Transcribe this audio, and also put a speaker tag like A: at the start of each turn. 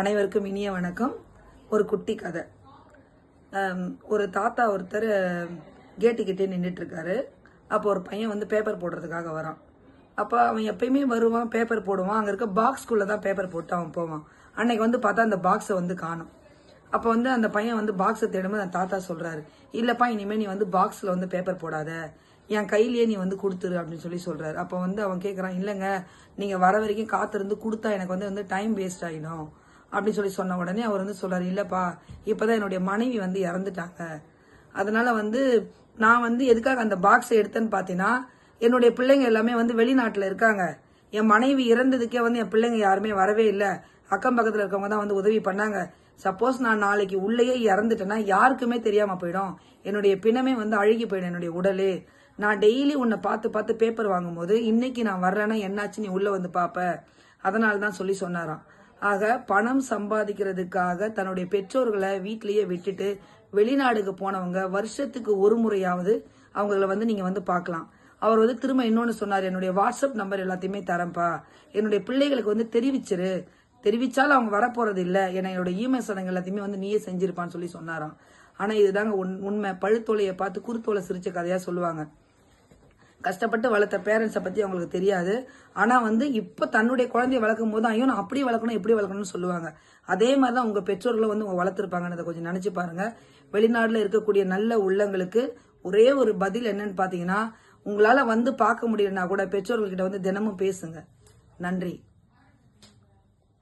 A: அனைவருக்கும் இனிய வணக்கம். ஒரு குட்டி கதை. ஒரு தாத்தா ஒருத்தர் கேட்டுக்கிட்டே நின்றுட்டுருக்காரு அப்போ ஒரு பையன் வந்து பேப்பர் போடுறதுக்காக வரான். அப்போ அவன் எப்பயுமே வருவான் பேப்பர் போடுவான். அங்கே இருக்க பாக்ஸ்குள்ளே தான் பேப்பர் போட்டு அவன் போவான். அன்னைக்கு வந்து பார்த்தா அந்த பாக்ஸை வந்து காணும். அப்போ வந்து அந்த பையன் வந்து பாக்ஸை தேடும்போது அந்த தாத்தா சொல்கிறாரு இல்லைப்பா இனிமேல் நீ வந்து பாக்ஸில் வந்து பேப்பர் போடாத. என் கையிலேயே நீ வந்து கொடுத்துரு அப்படின்னு சொல்லி சொல்கிறாரு அப்போ வந்து அவன் கேட்குறான் இல்லைங்க நீங்கள் வர வரைக்கும் காத்திருந்து கொடுத்தா எனக்கு வந்து வந்து டைம் வேஸ்ட் ஆகிடும் அப்படின்னு சொல்லி சொன்ன உடனே அவர் வந்து சொல்றாரு இல்லப்பா இப்பதான் என்னுடைய மனைவி வந்து இறந்துட்டாங்க. அதனால வந்து நான் வந்து எதுக்காக அந்த பாக்ஸை எடுத்தேன்னு பார்த்தீங்கன்னா என்னுடைய பிள்ளைங்க எல்லாமே வந்து வெளிநாட்டில் இருக்காங்க. என் மனைவி இறந்ததுக்கே வந்து என் பிள்ளைங்க யாருமே வரவே இல்லை. அக்கம் பக்கத்தில் இருக்கவங்க தான் வந்து உதவி பண்ணாங்க. சப்போஸ் நான் நாளைக்கு உள்ளேயே இறந்துட்டேன்னா யாருக்குமே தெரியாம போயிடும். என்னுடைய பிணமே வந்து அழுகி போயிடும் என்னுடைய உடலே. நான் டெய்லி உன்னை பார்த்து பார்த்து பேப்பர் வாங்கும்போது இன்னைக்கு நான் வரலன்னா என்னாச்சு? நீ உள்ள வந்து பாப்ப. அதனால தான் சொல்லி சொன்னாராம். ஆக பணம் சம்பாதிக்கிறதுக்காக தன்னுடைய பெற்றோர்களை வீட்டிலேயே விட்டுட்டு வெளிநாடுக்கு போனவங்க வருஷத்துக்கு ஒரு முறையாவது அவங்கள வந்து நீங்க வந்து பார்க்கலாம். அவர் வந்து திரும்ப இன்னொன்னு சொன்னார் என்னுடைய வாட்ஸ்அப் நம்பர் எல்லாத்தையுமே தரேன்ப்பா. என்னுடைய பிள்ளைகளுக்கு வந்து தெரிவிச்சிரு. தெரிவிச்சாலும் அவங்க வரப்போறது இல்லை. ஏன்னா என்னோட இமெயில் சடங்கு எல்லாத்தையுமே வந்து நீயே செஞ்சிருப்பான்னு சொல்லி சொன்னாராம். ஆனா இதுதாங்க உண்- உண்மை. பழுத்தோலையை பார்த்து குருத்தோலை சிரிச்ச கதையா சொல்லுவாங்க. கஷ்டப்பட்டு வளர்த்த பேரண்ட்ஸை பற்றி அவங்களுக்கு தெரியாது. ஆனால் வந்து இப்போ தன்னுடைய குழந்தைய வளர்க்கும் போது ஐயோ நான் அப்படி வளர்க்கணும் இப்படி வளர்க்கணும்னு சொல்லுவாங்க. அதே மாதிரி தான் உங்கள் பெற்றோர்களும் வந்து உங்க வளர்த்துருப்பாங்கன்றத கொஞ்சம் நினச்சி பாருங்கள் வெளிநாட்டில் இருக்கக்கூடிய நல்ல உள்ளங்களுக்கு ஒரே ஒரு பதில் என்னன்னு பார்த்தீங்கன்னா உங்களால் வந்து பார்க்க முடியலன்னா கூட பெற்றோர்கள்கிட்ட வந்து தினமும் பேசுங்க. நன்றி.